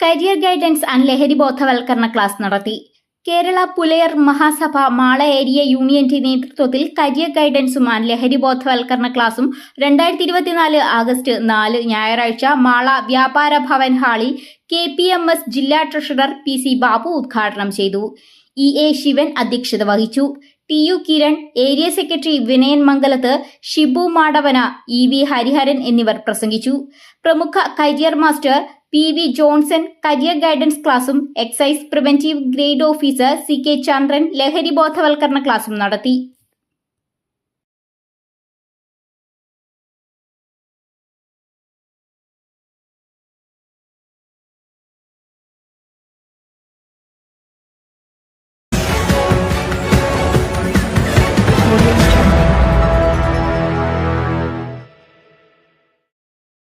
Career guidance and ലഹരി ബോധവൽക്കരണ class നടത്തി. കേരള പുലയർ മഹാസഭ മാള ഏരിയ യൂണിയന്റെ നേതൃത്വത്തിൽ കരിയർ ഗൈഡൻസും ആൻഡ് ലഹരി ബോധവൽക്കരണ ക്ലാസും രണ്ടായിരത്തി ഇരുപത്തിനാല് ആഗസ്റ്റ് നാല് ഞായറാഴ്ച മാള വ്യാപാര ഭവൻ ഹാളിൽ കെ പി എം എസ് ജില്ലാ ട്രഷറർ പി സി ബാബു ഉദ്ഘാടനം ചെയ്തു. ഇ എ ശിവൻ അധ്യക്ഷത വഹിച്ചു. T U Kiran area secretary Vinayan Mangalath Shibu Madavana E V Hariharan എന്നിവർ പ്രസംഗിച്ചു. പ്രമുഖ career master P V Johnson career guidance ക്ലാസും excise preventive grade officer C K Chandran ലഹരി ബോധവൽക്കരണ ക്ലാസും നടത്തി. Audio.